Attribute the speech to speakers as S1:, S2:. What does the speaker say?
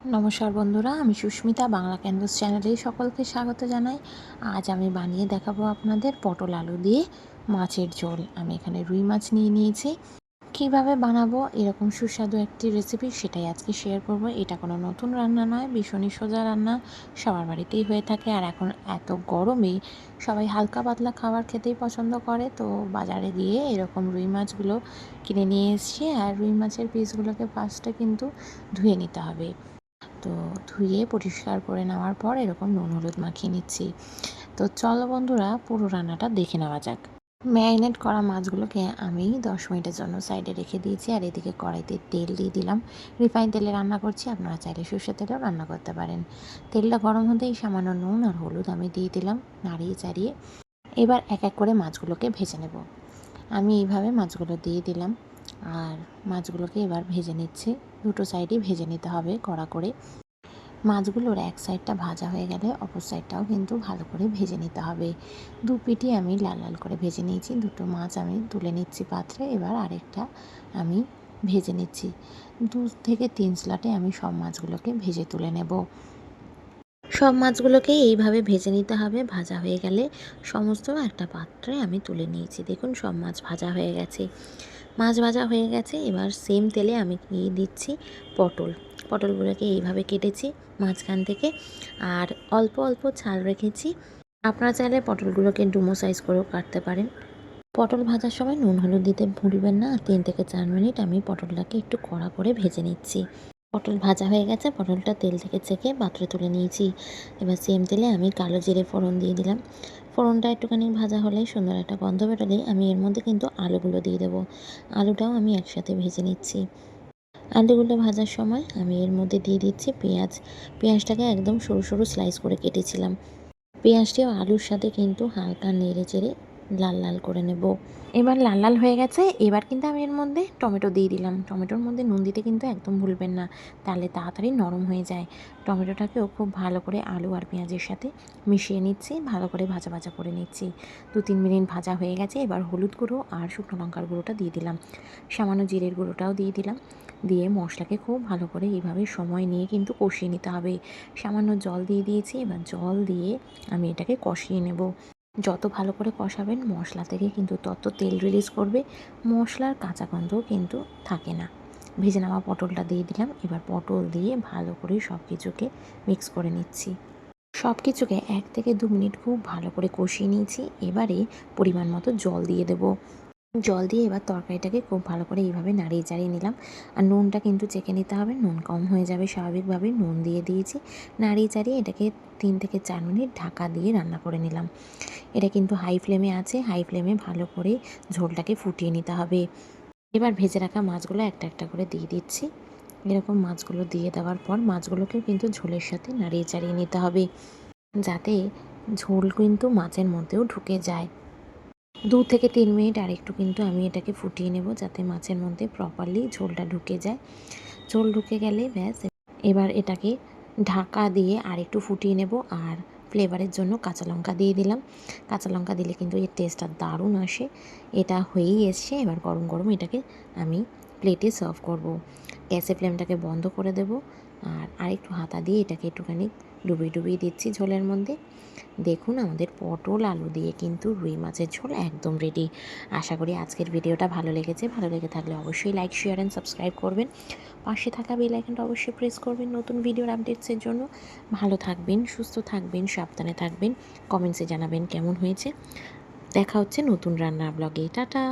S1: নমস্কার বন্ধুরা, আমি সুস্মিতা বাংলা ক্যানভাস চ্যানেলে সকলকে স্বাগত জানাই। আজ আমি বানিয়ে দেখাবো আপনাদের পটল আলু দিয়ে মাছের ঝোল। আমি এখানে রুই মাছ নিয়ে নিয়েছি। কীভাবে বানাবো, এরকম সুস্বাদু একটি রেসিপি সেটাই আজকে শেয়ার করব। এটা কোনো নতুন রান্না নয়, ভীষণই সোজা রান্না, সবার বাড়িতেই হয়ে থাকে। আর এখন এত গরমে সবাই হালকা পাতলা খাবার খেতেই পছন্দ করে। তো বাজারে গিয়ে এরকম রুই মাছগুলো কিনে নিয়ে এসছি। আর রুই মাছের পিসগুলোকে ফার্স্টে কিন্তু ধুয়ে নিতে হবে। তো ধুয়ে পরিষ্কার করে নেওয়ার পর এরকম নুন, হলুদ মাখিয়ে নিচ্ছি। তো চলো বন্ধুরা, পুরো রান্নাটা দেখে নেওয়া যাক। ম্যারিনেট করা মাছগুলোকে আমি দশ মিনিটের জন্য সাইডে রেখে দিয়েছি আর এদিকে কড়াইতে তেল দিয়ে দিলাম। রিফাইন তেলে রান্না করছি, আপনারা চাইলে সর্ষে তেলেও রান্না করতে পারেন। তেলটা গরম হতেই সামান্য নুন আর হলুদ আমি দিয়ে দিলাম নাড়িয়ে চাড়িয়ে। এবার এক এক করে মাছগুলোকে ভেজে নেব। আমি এইভাবে মাছগুলো দিয়ে দিলাম। আর মাছগুলোকে এবার ভেজে নিচ্ছি। দুটো সাইডই ভেজে নিতে হবে কড়া করে। মাছগুলোর এক সাইডটা ভাজা হয়ে গেলে অপর সাইডটাও কিন্তু ভালো করে ভেজে নিতে হবে। দু পিটি আমি লাল লাল করে ভেজে নিয়েছি। দুটো মাছ আমি তুলে নিচ্ছি পাত্রে। এবার আরেকটা আমি ভেজে নিচ্ছি। দু থেকে তিন স্লাটে আমি সব মাছগুলোকে ভেজে তুলে নেব। সব মাছগুলোকে এইভাবে ভেজে নিতে হবে। ভাজা হয়ে গেলে সমস্ত একটা পাত্রে আমি তুলে নিয়েছি। দেখুন সব মাছ ভাজা হয়ে গেছে। মাছ ভাজা হয়ে গেছে। এবার সেম তেলে আমি দিয়ে দিচ্ছি? পটল। পটলগুলোকে এইভাবে কেটেছি মাঝখান থেকে। আর অল্প অল্প ছাল রেখেছি। আপনারা চাইলে পটলগুলোকে ডুমো সাইজ করেও কাটতে পারেন। পটল ভাজার সময় নুন হলুদ দিতে ভুলবেন না। তিন থেকে চার মিনিট আমি পটলটাকে একটু কড়া করে ভেজে নিচ্ছি। পটল ভাজা হয়ে গেছে। পটলটা তেল থেকে চেকে পাত্রে তুলে নিয়েছি। এবার সেম তেলে আমি কালো জিরে ফোড়ন দিয়ে দিলাম। ফোড়নটা একটুখানি ভাজা হলেই সুন্দর একটা গন্ধ বেরোলেই আমি এর মধ্যে কিন্তু আলুগুলো দিয়ে দেবো। আলুটাও আমি একসাথে ভেজে নিচ্ছি। আলুগুলো ভাজার সময় আমি এর মধ্যে দিয়ে দিচ্ছি পেঁয়াজ। পেঁয়াজটাকে একদম সরু সরু স্লাইস করে কেটেছিলাম। পেঁয়াজটিও আলুর সাথে কিন্তু হালকা নেড়ে চেড়ে লাল লাল করে নেব। এবার লাল লাল হয়ে গেছে, এবার কিন্তু আমি এর মধ্যে টমেটো দিয়ে দিলাম। টমেটোর মধ্যে নুন দিতে কিন্তু একদম ভুলবেন না, তাহলে তাড়াতাড়ি নরম হয়ে যায়। টমেটোটাকেও খুব ভালো করে আলু আর পেঁয়াজের সাথে মিশিয়ে নিচ্ছি, ভালো করে ভাজা ভাজা করে নিচ্ছি। দু তিন মিনিট ভাজা হয়ে গেছে, এবার হলুদ গুঁড়ো আর শুকনো লঙ্কার গুঁড়োটা দিয়ে দিলাম। সামান্য জিরের গুঁড়োটাও দিয়ে দিলাম। দিয়ে মশলাকে খুব ভালো করে এইভাবে সময় নিয়ে কিন্তু কষিয়ে নিতে হবে। সামান্য জল দিয়ে দিয়েছি, এবার জল দিয়ে আমি এটাকে কষিয়ে নেব। যত ভালো করে কষাবেন, মশলা থেকে কিন্তু তত তেল রিলিজ করবে, মশলার কাঁচা গন্ধও কিন্তু থাকে না। ভেজে নেওয়া পটলটা দিয়ে দিলাম, এবার পটল দিয়ে ভালো করে সব কিছুকে মিক্স করে নিচ্ছি। সব কিছুকে এক থেকে দু মিনিট খুব ভালো করে কষিয়ে নিয়েছি, এবারে পরিমাণ মতো জল দিয়ে দেবো। জল দিয়ে এবার তরকারিটাকে খুব ভালো করে এইভাবে নাড়িয়ে চাড়িয়ে নিলাম। আর নুনটা কিন্তু চেখে নিতে হবে, নুন কম হয়ে যাবে স্বাভাবিকভাবে। নুন দিয়ে দিয়েছি, নাড়িয়ে চাড়িয়ে এটাকে তিন থেকে চার মিনিট ঢাকা দিয়ে রান্না করে নিলাম। এটা কিন্তু হাই ফ্লেমে আছে, হাই ফ্লেমে ভালো করে ঝোলটাকে ফুটিয়ে নিতে হবে। এবার ভেজে রাখা মাছগুলো একটা একটা করে দিয়ে দিচ্ছি। এরকম মাছগুলো দিয়ে দেওয়ার পর মাছগুলোকেও কিন্তু ঝোলের সাথে নাড়িয়ে চাড়িয়ে নিতে হবে। যাতে ঝোল কিন্তু মাছের মধ্যেও ঢুকে যায়। দু থেকে তিন মিনিট আর একটু কিন্তু আমি এটাকে ফুটিয়ে নেব যাতে মাছের মধ্যে প্রপারলি ঝোলটা ঢুকে যায়। ঝোল ঢুকে গেলে ব্যাস, এবার এটাকে ঢাকা দিয়ে আর একটু ফুটিয়ে নেব আর ফ্লেভারের জন্য কাঁচা লঙ্কা দিয়ে দিলাম। কাঁচা লঙ্কা দিলে কিন্তু এর টেস্টটা দারুণ আসে। এটা হয়েই এসছে, এবার গরম গরম এটাকে আমি প্লেটে সার্ভ করব। গ্যাসের ফ্লেমটাকে বন্ধ করে দেব। আর আরেকটু হাতা দিয়ে এটাকে একটুখানি ডুবিয়ে ডুবিয়ে দিচ্ছি ঝোলের মধ্যে। দেখুন আমাদের পটল আলু দিয়ে কিন্তু রুই মাছের ঝোল একদম রেডি আশা করি আজকের ভিডিওটা ভালো লেগেছে। ভালো লেগে থাকলে অবশ্যই লাইক শেয়ার অ্যান্ড সাবস্ক্রাইব করবেন। পাশে থাকা বেল আইকনটা অবশ্যই প্রেস করবেন নতুন ভিডিওর আপডেটসের জন্য। ভালো থাকবেন, সুস্থ থাকবেন, সাবধানে থাকবেন। কমেন্টসে জানাবেন কেমন হয়েছে। দেখা হচ্ছে নতুন রান্নার ব্লগে টাটা!